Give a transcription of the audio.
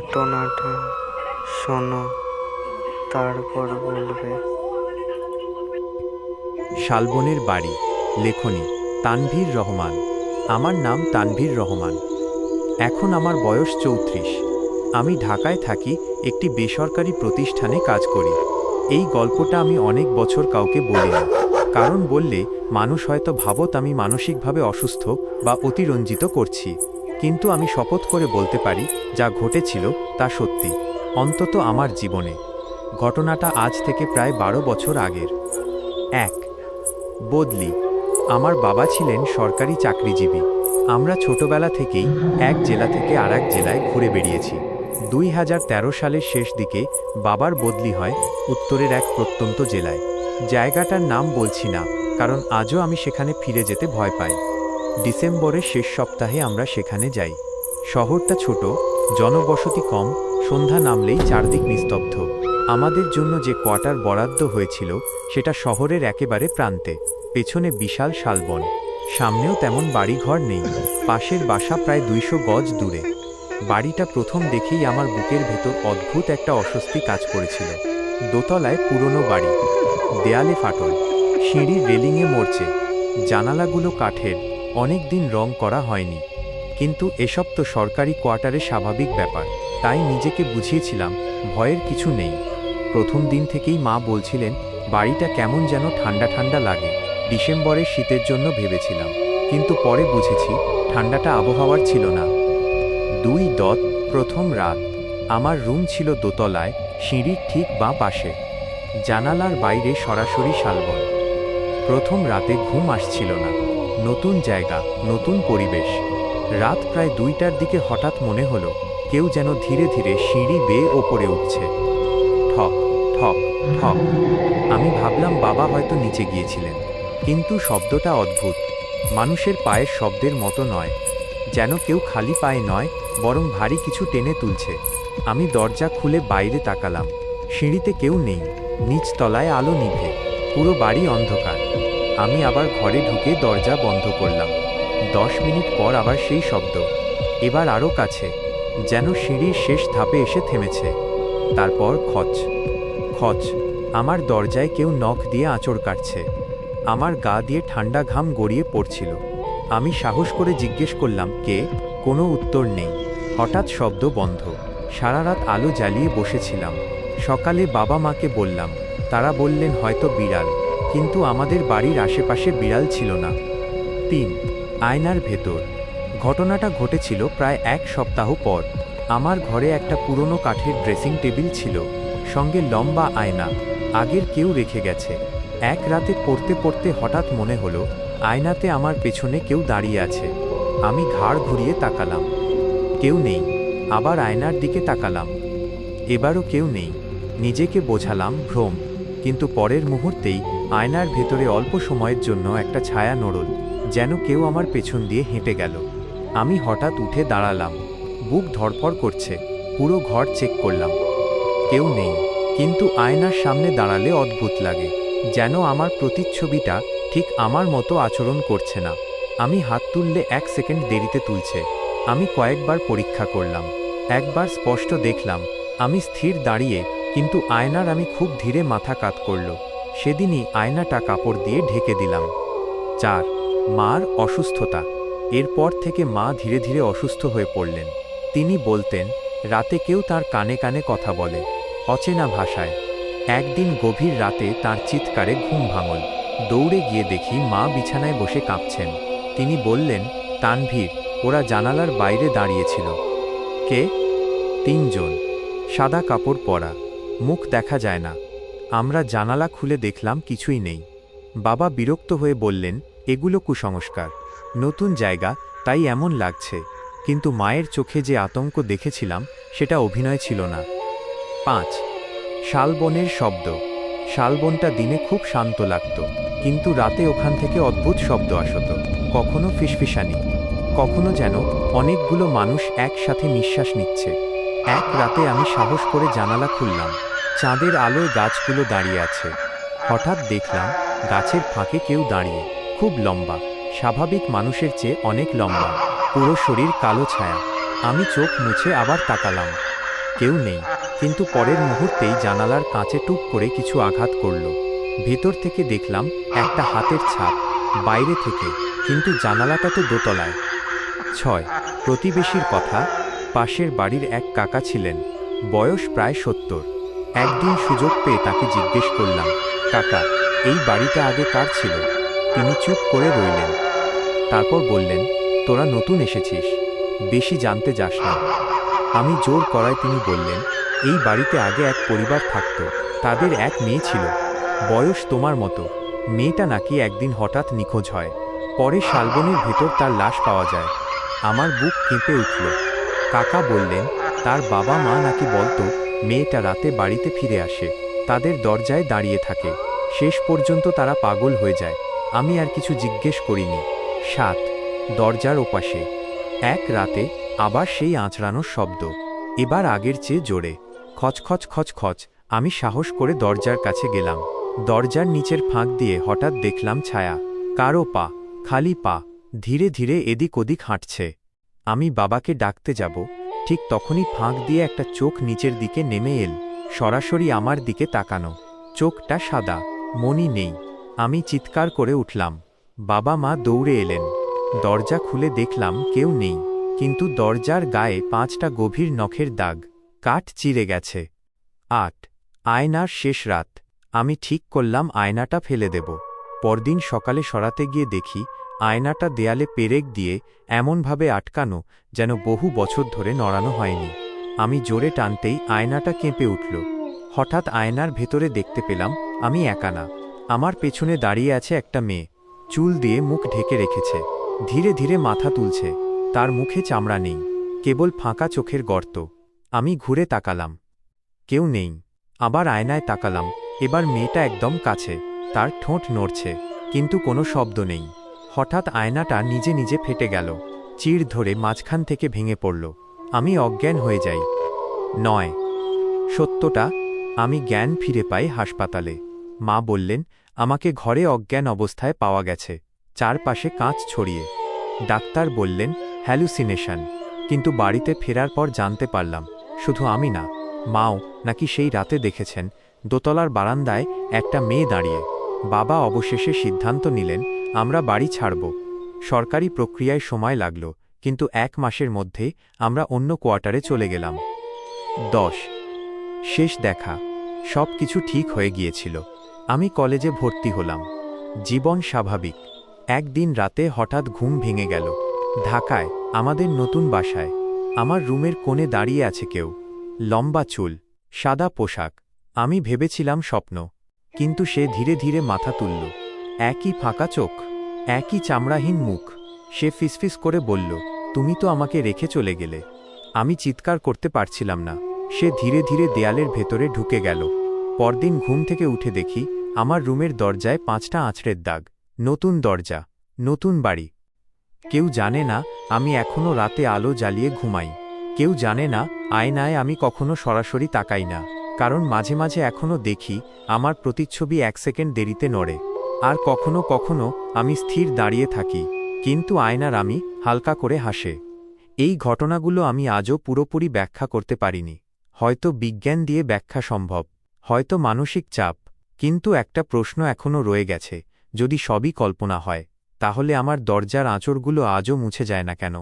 ঘটনাটা শোনো, তারপর বলবে। শালবনের বাড়ি, লেখনী, তানভীর রহমান। আমার নাম তানভীর রহমান। এখন আমার বয়স চৌত্রিশ। আমি ঢাকায় থাকি, একটি বেসরকারি প্রতিষ্ঠানে কাজ করি। এই গল্পটা আমি অনেক বছর কাউকে বলি না কারণ বললে, মানুষ হয়তো ভাবত আমি মানসিকভাবে অসুস্থ বা অতিরঞ্জিত করছি। কিন্তু আমি শপথ করে বলতে পারি, যা ঘটেছিল, তা সত্যি। অন্তত আমার জীবনে। ঘটনাটা আজ থেকে প্রায় বারো বছর আগের। এক। বদলি। আমার বাবা ছিলেন সরকারি চাকরিজীবী। আমরা ছোটবেলা থেকেই এক জেলা থেকে আর জেলায় ঘুরে বেরিয়েছি দুই হাজার তেরো সালের শেষ দিকে বাবার বদলি হয় উত্তরের এক প্রত্যন্ত জেলায়। জায়গাটার নাম বলছি না, কারণ আজও আমি সেখানে ফিরে যেতে ভয় পাই। ডিসেম্বরের শেষ সপ্তাহে আমরা সেখানে যাই। শহরটা ছোট, জনবসতি কম, সন্ধ্যা নামলেই চারদিক নিস্তব্ধ। আমাদের জন্য যে কোয়ার্টার বরাদ্দ হয়েছিল, সেটা শহরের একেবারে প্রান্তে, পেছনে বিশাল শালবন। সামনেও তেমন বাড়িঘর নেই, পাশের বাসা প্রায় দুইশো গজ দূরে। বাড়িটা প্রথম দেখেই আমার বুকের ভেতর অদ্ভুত একটা অস্বস্তি কাজ করেছিল। দোতলায় পুরনো বাড়ি, দেয়ালে ফাটল, সিঁড়ির রেলিংয়ে মরছে, জানালাগুলো কাঠের অনেক দিন রং করা হয়নি। কিন্তু এসব তো সরকারি কোয়ার্টারে স্বাভাবিক ব্যাপার। তাই নিজেকে বুঝিয়েছিলাম, ভয়ের কিছু নেই। প্রথম দিন থেকেই মা বলছিলেন, বাড়িটা কেমন যেন ঠান্ডা ঠান্ডা লাগে। ডিসেম্বরের শীতের জন্য ভেবেছিলাম। কিন্তু পরে বুঝেছি, ঠান্ডাটা আবহাওয়ার ছিল না। দুই দত, প্রথম রাত। আমার রুম ছিল দোতলায়, সিঁড়ির ঠিক বাঁ পাশে। জানালার বাইরে সরাসরি শালবন। প্রথম রাতে ঘুম আসছিল না। নতুন জায়গা, নতুন পরিবেশ। রাত প্রায় দুইটার দিকে হঠাৎ মনে হলো, কেউ যেন ধীরে ধীরে সিঁড়ি বেয়ে ওপরে উঠছে। ঠক ঠক ঠক। আমি ভাবলাম বাবা হয়তো নিচে গিয়েছিলেন। কিন্তু শব্দটা অদ্ভুত। মানুষের পায়ের শব্দের মতো নয়। যেন কেউ খালি পায়ে নয়, বরং ভারী কিছু টেনে তুলছে। আমি দরজা খুলে বাইরে তাকালাম। সিঁড়িতে কেউ নেই। নিচ তলায় আলো নিভে। পুরো বাড়ি অন্ধকার। আমি আবার ঘরে ঢুকে দরজা বন্ধ করলাম। দশ মিনিট পর আবার সেই শব্দ। এবার আরও কাছে, যেন সিঁড়ির শেষ ধাপে এসে থেমেছে। তারপর খচ খচ, আমার দরজায় কেউ নখ দিয়ে আঁচড় কাটছে। আমার গা দিয়ে ঠান্ডা ঘাম গড়িয়ে পড়ছিল। আমি সাহস করে জিজ্ঞেস করলাম, কে? কোনো উত্তর নেই। হঠাৎ শব্দ বন্ধ। সারা রাত আলো জ্বালিয়ে বসেছিলাম। সকালে বাবা মাকে বললাম, তারা বললেন হয়তো বিড়াল। কিন্তু আমাদের বাড়ির আশেপাশে বিড়াল ছিল না। তিন, আয়নার ভেতর। ঘটনাটা ঘটেছিল প্রায় এক সপ্তাহ পর। আমার ঘরে একটা পুরনো কাঠের ড্রেসিং টেবিল ছিল, সঙ্গে লম্বা আয়না, আগের কেউ রেখে গেছে। এক রাতে পড়তে পড়তে হঠাৎ মনে হলো, আয়নাতে আমার পেছনে কেউ দাঁড়িয়ে আছে। আমি ঘাড় ঘুরিয়ে তাকালাম। কেউ নেই, আবার আয়নার দিকে তাকালাম। এবারও কেউ নেই। নিজেকে বোঝালাম ভ্রম। কিন্তু পরের মুহূর্তেই আয়নার ভেতরে অল্প সময়ের জন্য একটা ছায়া নড়ল, যেন কেউ আমার পেছন দিয়ে হেঁটে গেল। আমি হঠাৎ উঠে দাঁড়ালাম। বুক ধরপড় করছে, পুরো ঘর চেক করলাম। কেউ নেই, কিন্তু আয়নার সামনে দাঁড়ালে অদ্ভুত লাগে, যেন আমার প্রতিচ্ছবিটা ঠিক আমার মতো আচরণ করছে না। আমি হাত তুললে এক সেকেন্ড দেরিতে তুলছে। আমি কয়েকবার পরীক্ষা করলাম। একবার স্পষ্ট দেখলাম, আমি স্থির দাঁড়িয়ে কিন্তু আয়নার আমি খুব ধীরে মাথা কাত করল। সেদিনই আয়নাটা কাপড় দিয়ে ঢেকে দিলাম। চার, মার অসুস্থতা। এরপর থেকে মা ধীরে ধীরে অসুস্থ হয়ে পড়লেন। তিনি বলতেন, রাতে কেউ তার কানে কানে কথা বলে, অচেনা ভাষায়। একদিন গভীর রাতে তার চিৎকারে ঘুম ভাঙল। দৌড়ে গিয়ে দেখি মা বিছানায় বসে কাঁপছেন। তিনি বললেন, তানভীর, ওরা জানালার বাইরে দাঁড়িয়েছিল কে? তিনজন। সাদা কাপড় পরা। মুখ দেখা যায় না। আমরা জানালা খুলে দেখলাম কিছুই নেই। বাবা বিরক্ত হয়ে বললেন, এগুলো কুসংস্কার। নতুন জায়গা, তাই এমন লাগছে। কিন্তু মায়ের চোখে যে আতঙ্ক দেখেছিলাম, সেটা অভিনয় ছিল না। পাঁচ। শালবনের শব্দ। শালবনটা দিনে খুব শান্ত লাগত। কিন্তু রাতে ওখান থেকে অদ্ভুত শব্দ আসত। কখনো ফিসফিসানি। কখনো যেন অনেকগুলো মানুষ একসাথে নিঃশ্বাস নিচ্ছে। এক রাতে আমি সাহস করে জানালা খুললাম। চাঁদের আলোয় গাছগুলো দাঁড়িয়ে আছে। হঠাৎ দেখলাম গাছের ফাঁকে কেউ দাঁড়িয়ে, খুব লম্বা, স্বাভাবিক মানুষের চেয়ে অনেক লম্বা, পুরো শরীর কালো ছায়া। আমি চোখ মুছে আবার তাকালাম। কেউ নেই, কিন্তু পরের মুহূর্তেই জানালার কাঁচে টুক করে কিছু আঘাত করল। ভেতর থেকে দেখলাম একটা হাতের ছাপ, বাইরে থেকে, কিন্তু জানালাটা তো দোতলায়। ছয়, প্রতিবেশীর কথা, পাশের বাড়ির এক কাকা ছিলেন, বয়স প্রায় সত্তর। একদিন সুযোগ পেয়ে তাকে জিজ্ঞেস করলাম, কাকা, এই বাড়িটা আগে কার ছিল? তিনি চুপ করে রইলেন। তারপর বললেন, তোরা নতুন এসেছিস, বেশি জানতে যাস না। আমি জোর করায় তিনি বললেন, এই বাড়িতে আগে এক পরিবার থাকত, তাদের এক মেয়ে ছিল। বয়স তোমার মতো। মেয়েটা নাকি একদিন হঠাৎ নিখোঁজ হয়। পরে শালবনের ভেতর তার লাশ পাওয়া যায়। আমার বুক কেঁপে উঠল। কাকা বললেন, তার বাবা মা নাকি বলতো মেয়েটা রাতে বাড়িতে ফিরে আসে। তাদের দরজায় দাঁড়িয়ে থাকে। শেষ পর্যন্ত তারা পাগল হয়ে যায়। আমি আর কিছু জিজ্ঞেস করিনি। সাত। দরজার ওপাশে। এক রাতে আবার সেই আঁচড়ানোর শব্দ। এবার আগের চেয়ে জোরে। খচখচ খচখচ আমি সাহস করে দরজার কাছে গেলাম। দরজার নিচের ফাঁক দিয়ে হঠাৎ দেখলাম ছায়া। কারও পা, খালি পা, ধীরে ধীরে এদিক ওদিক হাঁটছে। আমি বাবাকে ডাকতে যাব। ঠিক তখনই ফাঁক দিয়ে একটা চোখ নিচের দিকে নেমে এল। সরাসরি আমার দিকে তাকানো। চোখটা সাদা মনি নেই। আমি চিৎকার করে উঠলাম। বাবা মা দৌড়ে এলেন। দরজা খুলে দেখলাম কেউ নেই। কিন্তু দরজার গায়ে পাঁচটা গভীর নখের দাগ। কাঠ চিরে গেছে। আট। আয়নার শেষ রাত। আমি ঠিক করলাম আয়নাটা ফেলে দেব। পরদিন সকালে সরাতে গিয়ে দেখি আয়নাটা দেয়ালে পেরেক দিয়ে এমনভাবে আটকানো যেন বহু বছর ধরে নড়ানো হয়নি। আমি জোরে টানতেই আয়নাটা কেঁপে উঠল। হঠাৎ আয়নার ভেতরে দেখতে পেলাম, আমি একা না। আমার পেছনে দাঁড়িয়ে আছে একটা মেয়ে। চুল দিয়ে মুখ ঢেকে রেখেছে। ধীরে ধীরে মাথা তুলছে। তার মুখে চামড়া নেই। কেবল ফাঁকা চোখের গর্ত। আমি ঘুরে তাকালাম। কেউ নেই। আবার আয়নায় তাকালাম। এবার মেয়েটা একদম কাছে। তার ঠোঁট নড়ছে। কিন্তু কোনো শব্দ নেই। হঠাৎ আয়নাটা নিজে নিজে ফেটে গেল। চিড় ধরে মাঝখান থেকে ভেঙে পড়ল। আমি অজ্ঞান হয়ে যাই। নয়। সত্যটা, আমি জ্ঞান ফিরে পাই হাসপাতালে। মা বললেন, আমাকে ঘরে অজ্ঞান অবস্থায় পাওয়া গেছে। চারপাশে কাঁচ ছড়িয়ে। ডাক্তার বললেন, হ্যালুসিনেশন। কিন্তু বাড়িতে ফেরার পর জানতে পারলাম, শুধু আমি না, মাও নাকি সেই রাতে দেখেছেন, দোতলার বারান্দায় একটা মেয়ে দাঁড়িয়ে। বাবা অবশেষে সিদ্ধান্ত নিলেন আমরা বাড়ি ছাড়ব। সরকারি প্রক্রিয়ায় সময় লাগল, কিন্তু এক মাসের মধ্যে আমরা অন্য কোয়ার্টারে চলে গেলাম। দশ। শেষ দেখা। সব কিছু ঠিক হয়ে গিয়েছিল। আমি কলেজে ভর্তি হলাম। জীবন স্বাভাবিক। একদিন রাতে হঠাৎ ঘুম ভেঙে গেল। ঢাকায়, আমাদের নতুন বাসায়। আমার রুমের কোণে দাঁড়িয়ে আছে কেউ। লম্বা চুল, সাদা পোশাক। আমি ভেবেছিলাম স্বপ্ন। কিন্তু সে ধীরে ধীরে মাথা তুলল। একই ফাঁকা চোখ, একই চামড়াহীন মুখ। সে ফিসফিস করে বলল, তুমি তো আমাকে রেখে চলে গেলে। আমি চিৎকার করতে পারছিলাম না। সে ধীরে ধীরে দেয়ালের ভেতরে ঢুকে গেল। পরদিন ঘুম থেকে উঠে দেখি, আমার রুমের দরজায় পাঁচটা আঁচড়ের দাগ। নতুন দরজা, নতুন বাড়ি। কেউ জানে না, আমি এখনও রাতে আলো জ্বালিয়ে ঘুমাই। কেউ জানে না, আয়নায় আমি কখনো সরাসরি তাকাই না। কারণ মাঝে মাঝে এখনও দেখি, আমার প্রতিচ্ছবি এক সেকেন্ড দেরিতে নড়ে। আর কখনো কখনো আমি স্থির দাঁড়িয়ে থাকি, কিন্তু আয়নার আমি হালকা করে হাসে। এই ঘটনাগুলো আমি আজও পুরোপুরি ব্যাখ্যা করতে পারিনি। হয়তো বিজ্ঞান দিয়ে ব্যাখ্যা সম্ভব, হয়তো মানসিক চাপ, কিন্তু একটা প্রশ্ন এখনও রয়ে গেছে, যদি সবই কল্পনা হয়, তাহলে আমার দরজার আঁচড়গুলো আজও মুছে যায় না কেন?